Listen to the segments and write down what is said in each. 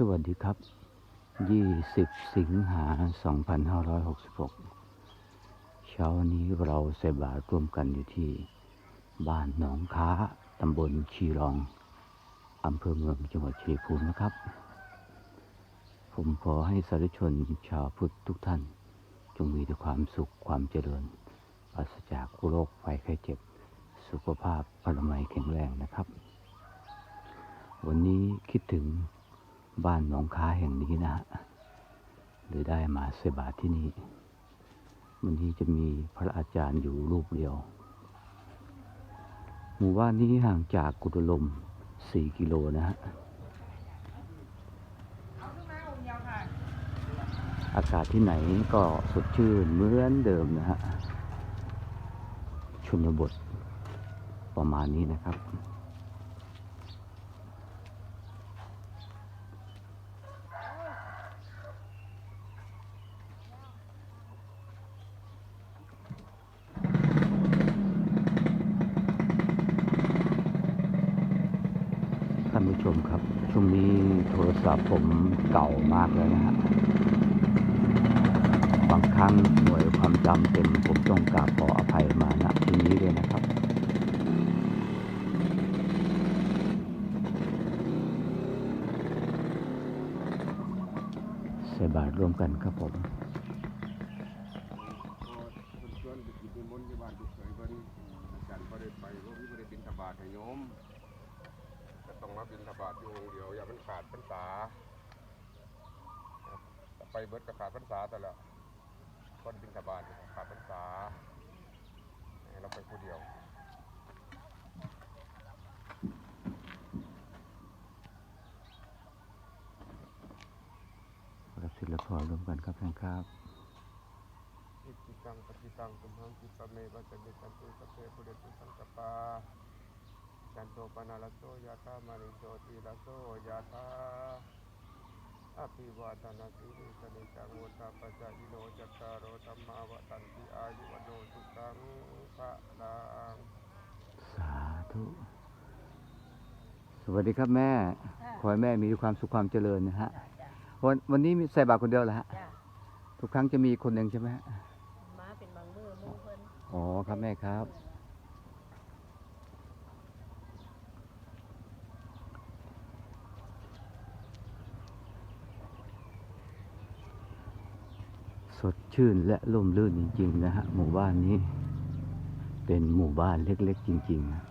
สวัสดีครับ 20 สิงหา 2566 เช้านี้เราใส่บาตรร่วมกันอยู่ที่ บ้านหนองค้า ตำบลชีรอง อำเภอเมืองจังหวัดชัยภูมินะครับ ผมขอให้สาธุชนชาวพุทธทุกท่าน จงมีแต่ความสุขความเจริญปราศจากโรคภัยไข้เจ็บ สุขภาพพลไมัยแข็งแรงนะครับ วันนี้คิดถึง บ้านหนองค้าแห่งนี้นะฮะหรือได้มาเสบาที่นี่วันนี้จะมีพระอาจารย์อยู่รูปเดียว หมู่บ้านนี้ห่างจากกุฎลม 4 กิโลนะฮะอากาศที่ไหนก็สดชื่นเหมือนเดิมนะฮะชนบทประมาณนี้นะครับ ท่านผู้ชมครับ ช่วงนี้ โทรศัพท์ผมเก่ามากเลยนะฮะบางครั้งหน่วยความจำเต็มผมต้องกราบขออภัยมาณที่นี้เลยนะครับใส่บาตรร่วมกันครับผมไปกินนิมที่บ้านที่เคยเพิ่นอาจารย์บ่ได้ไปบ่มีบ่ได้บิณฑบาตให้โยม ต้องมาบิณฑบาตอยู่องค์เดียว อย่ามันขาดพรรษาครับแต่ไปเบิดก็ขาดพรรษาแต่ละคนบิณฑบาตนี่ขาดพรรษาให้เราไปผู้เดียวรับศิลปะร่วมกันครับท่านครับอิติตังปฏิตังตุมหังคิปะเมวัจมิสันตุสพเพปุเรตุสังกปา จันโทปนาลโสยะธามาริโสติลโสยะธาอภิวาทนาสีริสนิจังวุฒาปจายโนจัตตารโอธรรมาวตันติอายุวโนสุขังพระลังสาธุสวัสดีครับแม่ ขอให้แม่มีความสุขความเจริญนะฮะ วันวันนี้มีใส่บาตรคนเดียวเหรอฮะ จ้ะทุกครั้งจะมีคนหนึ่งใช่ไหมฮะมาเป็นบางมือหมู่เพิ่น อ๋อครับแม่ครับ สดชื่นและร่มรื่นจริง ๆ นะฮะ หมู่บ้านนี้ เป็นหมู่บ้านเล็ก ๆ จริงๆนะ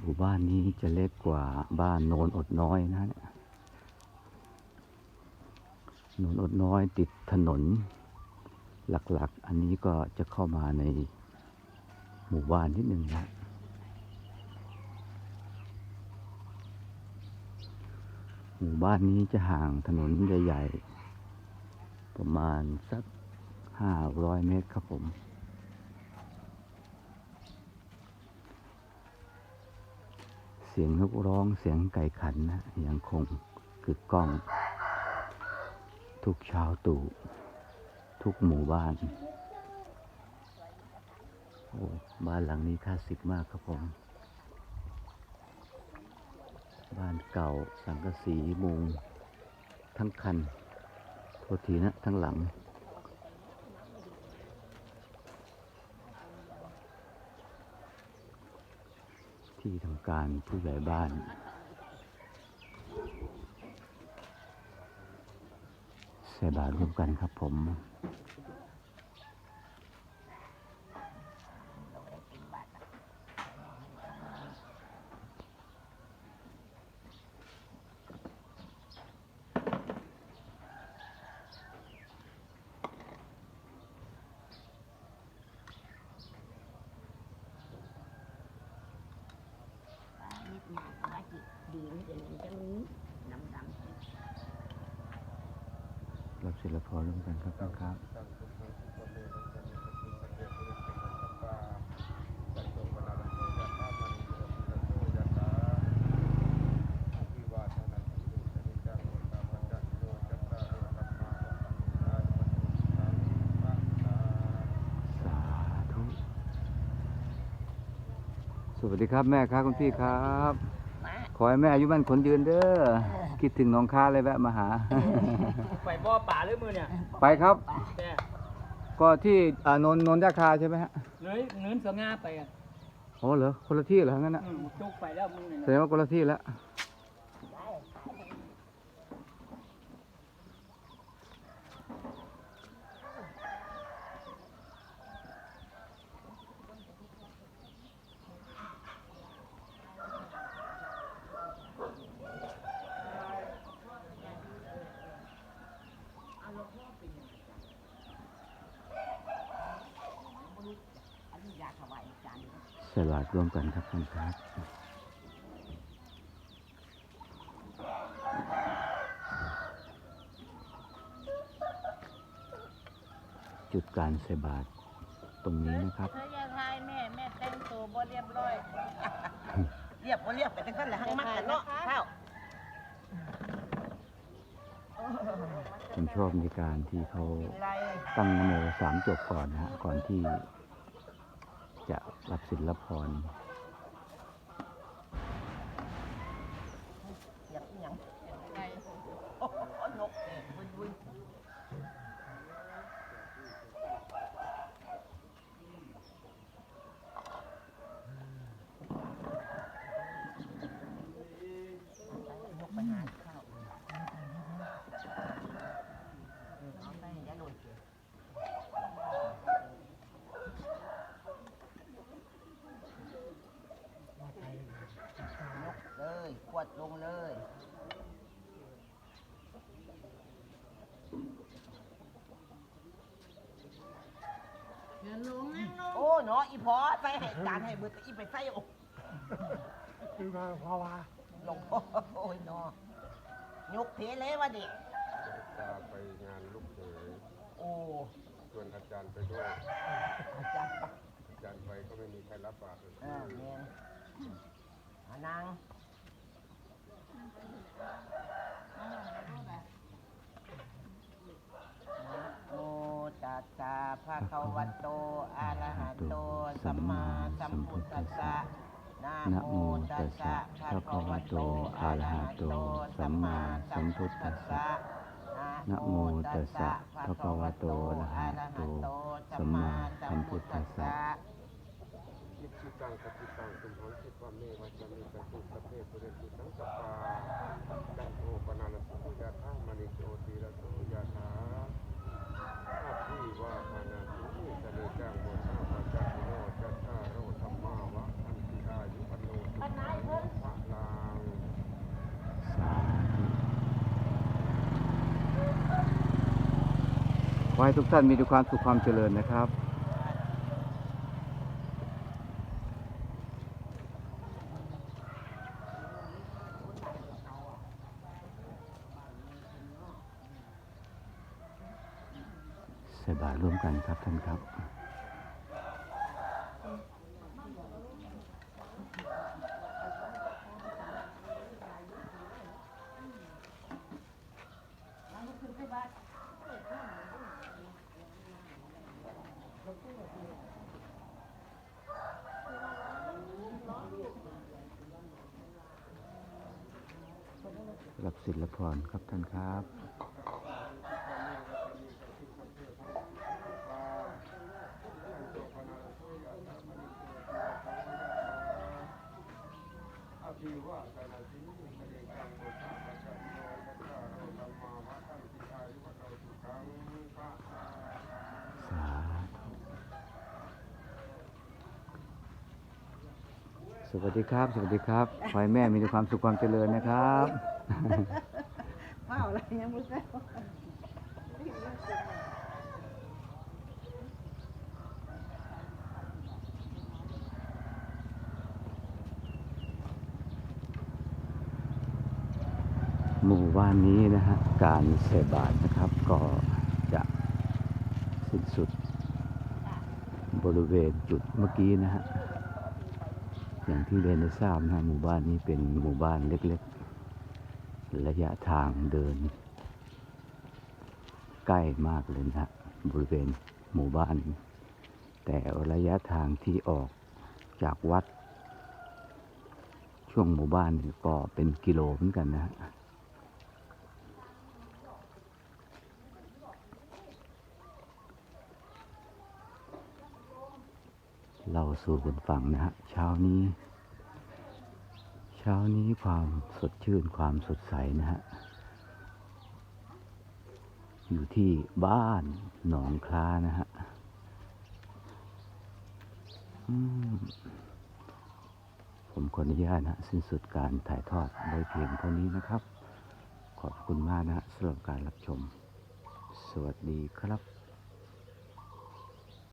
หมู่บ้านนี้จะเล็กกว่าบ้านโนนอดน้อยนะเนี่ยโนนอดน้อยติดถนน หลักๆ อันนี้ก็จะเข้ามาในหมู่บ้านนิดหนึ่งนะหมู่บ้านนี้จะห่างถนนใหญ่ ๆ ประมาณสักห้าร้อยเมตรครับผมเสียงนกร้องเสียงไก่ขันนะยังคงกึกก้อง ทุกช้าตู่ทุกหมู่บ้านโอ้บ้านหลังนี้คลาสสิกมากครับผม บ้านเก่าสังกะสีมุงทั้งคัน โทษทีนะทั้งหลัง ที่ทำการผู้ใหญ่บ้านใส่บาตรร่วมกันครับผม นิดหน่อยมาจิดีนี่เป็นจังนี้ดำดำ รับศิลปะร่วมกันครับท่านครับ ตังตุมหังคิปะเมวัจมิสันตุสพเพปุเรตุสังกปาจันโทปนาลโสยะธามาริโสติลโสยะธา อภิวาทนาสีริสนิจังวุฒาปจายโนจัตตารโอธรรมาวตันติ อายุวโนสุขังพระลังสาธุสวัสดีครับแม่ครับคุณพี่ครับ ให้แม่อายุมั่นขนยืนเด้อ คิดถึงน้องค้าเลยแวะมาหา ไปบ่อป่าหรือมือเนี่ยไปครับแต่ก็ที่อ่านนนนยาคาใช่ไหมฮะเนื้อเนื้อเสืองาไปอะโอ้เหรอคนละที่เหรองั้นนะอืมจุกไปแล้วมึงเนี่ยแสดงว่าคนละที่แล้ว อันนี้ยาถวายจาน ใส่บาตรร่วมกันครับท่านครับจุดการใส่บาตรตรงนี้นะครับเธออย่าทายแม่แม่แต่งตัวบ่เรียบร้อย เรียบว่าเรียบไปทั้งนั้นแหละทั้งมัดกันเนาะข้าวผมชอบในการที่เขาไรตั้งนโมสามจบก่อนนะฮะก่อนที่จะ รับศิลพร อยากหยัง ไง โอ้โหนกเอ๋บุญบุญนกไปหาข้าวเอาไปอย่าหลุดนกเลยขว ดลงเลย เดี๋ยวลงนั่งลงโอ้เนาะอีพอใส่ให้จานให้เบิดแต่อีไปใส่อกคือมาภาวะหลงพ่อโอ้ยเนาะยกเพเลยวะเด็กตาไปงานลูกเขยโอ้ชวนอาจารย์ไปด้วย อาจารย์ปะอาจารย์ไปก็ไม่มีใครรับบาตรเลย เออแมนอานางนะ โมตัสสะภะคะวะโตอะระหะโต สัมมาสัมพุทธัสสะนะนะโมโมตัตัสสสะสะภะภะคะคะวะวะโตโตอะอะระระหะหะโต โต สัสัมมมามาสัสัมมพุพุททธัธัสสสะสะนะโมตัสสะภะคะวะโตอะระหะโต สัมมาสัมพุทธัสสะ ตังปฏิตังตุมหังคิปะเมวัจมิกตุสพเพปุเรตุสังกปาจันโทปนาลสุยาธามณิโชติระโสยาธาอาภีวาปานาสุตะเลจังโมทาปะจันโนจัตตาโรธรรมาวะอันติอายุปโนสุขะลังสาธุขอให้ทุกท่านมีแต่ความสุขความเจริญนะครับ ใส่บาตรร่วมกันครับท่านครับ รับศิลพรครับท่านครับ วาปานาสุตะเลจังโมทาปะโนจัตตาโรธรรมาวะอันติอายุปโนสุขังพระสาสวัสดีครับ สวัสดีครับขอให้แม่มีแต่ความสุขความเจริญนะครับว้าวอะไรยังไม่ไหมู่บ้านนี้นะฮะการใส่บาตรนะครับก็จะสิ้นสุดบริเวณจุดเมื่อกี้นะฮะอย่างที่เรียนได้ทราบนะฮะหมู่บ้านนี้เป็นหมู่บ้านเล็กๆ ระยะทางเดิน ใกล้มากเลยนะฮะบริเวณหมู่บ้าน แต่ระยะทางที่ออกจากวัด ช่วงหมู่บ้านนี่ก็เป็นกิโลเหมือนกันนะ เราสู่บนฝั่งนะฮะเช้านี้ เช้านี้ความสดชื่นความสดใสนะฮะอยู่ที่บ้านหนองคลานะฮะผมขออนุญาตนะสิ้นสุดการถ่ายทอดโดยเพียงเท่านี้นะครับ ขอบคุณมากนะฮะสำหรับการรับชม สวัสดีครับ